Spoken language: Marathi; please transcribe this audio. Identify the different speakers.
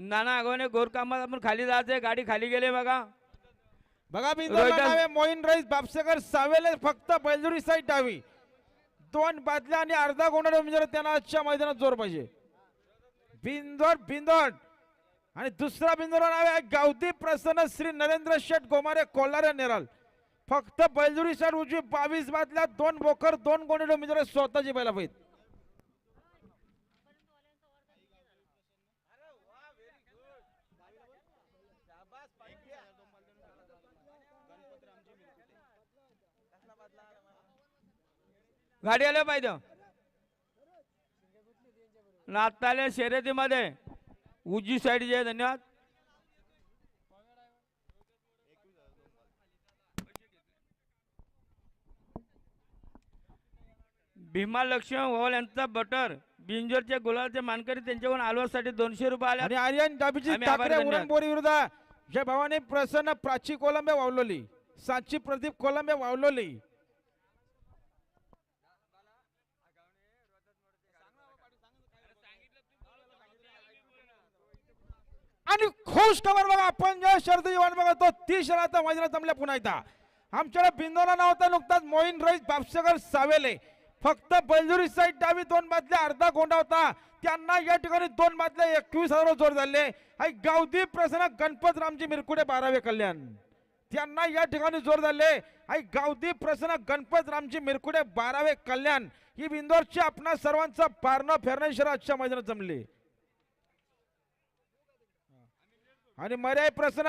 Speaker 1: नाना आगवणे गोरकामात आपण खाली जायचंय गाडी खाली गेले बघा.
Speaker 2: बघा नावे मोईन रईस बापसेकर सावेले फक्त बैलजुरी साईड डावी. दोन बादल्या आणि अर्धा गोंडा म्हणजे त्यांना आजच्या मैदानात जोर पाहिजे. बिंदोड बिंदोड. आणि दुसरा बिंदोला नाव आहे गावती प्रसन्न श्री नरेंद्र शेठ गोमारे कोल्हारे नेराल. फक्त बैलजुरी साईड उजवी बावीस बादल्या दोन बोकर दोन गोंडे म्हणजे स्वतःची बैला पाहिजे
Speaker 1: गाडी आल्या पाहिजे. नाताल्या शर्यतीमध्ये उजवी साईड जे धन्यवाद. भीमा लक्ष्मण ओवाल यांचा बटर बिंजोरच्या गुलालचे मानकरी त्यांच्याकडून आलवासाठी दोनशे रुपये आले.
Speaker 2: आणि आर्यन डाबीची ठाकरे. उरणबोरी विरुद्ध. जय भवानी प्रसन्न प्राची कोलंबे वावलोली. साची प्रदीप कोलंबे वावलोली. आणि खुश खबर बघा आपण ज्या शर्दी बघा बघतो तीस शर्यत मैदानात जमल्या पुन्हा एकदा. आमच्याकडे बिंदोला नाव नुकताच मोईन रईस बापसेगर सावेले. फक्त बैलजुरी साईड डावी दोन बादल्या अर्धा गोंडा होता. त्यांना या ठिकाणी दोन बादल्या एकवीस हजार जोर झाले. आणि गावदी प्रसन्न गणपत रामजी मिरकुडे बारावे कल्याण. त्यांना या ठिकाणी जोर झाले आई गावदी प्रसन्न गणपत रामजी मिरकुडे बारावे कल्याण. ही बिंदोरची आपणा सर्वांचा पारणं फेरणेश्वर आजच्या मैदानात जमले. आणि मर्याय प्रसन्न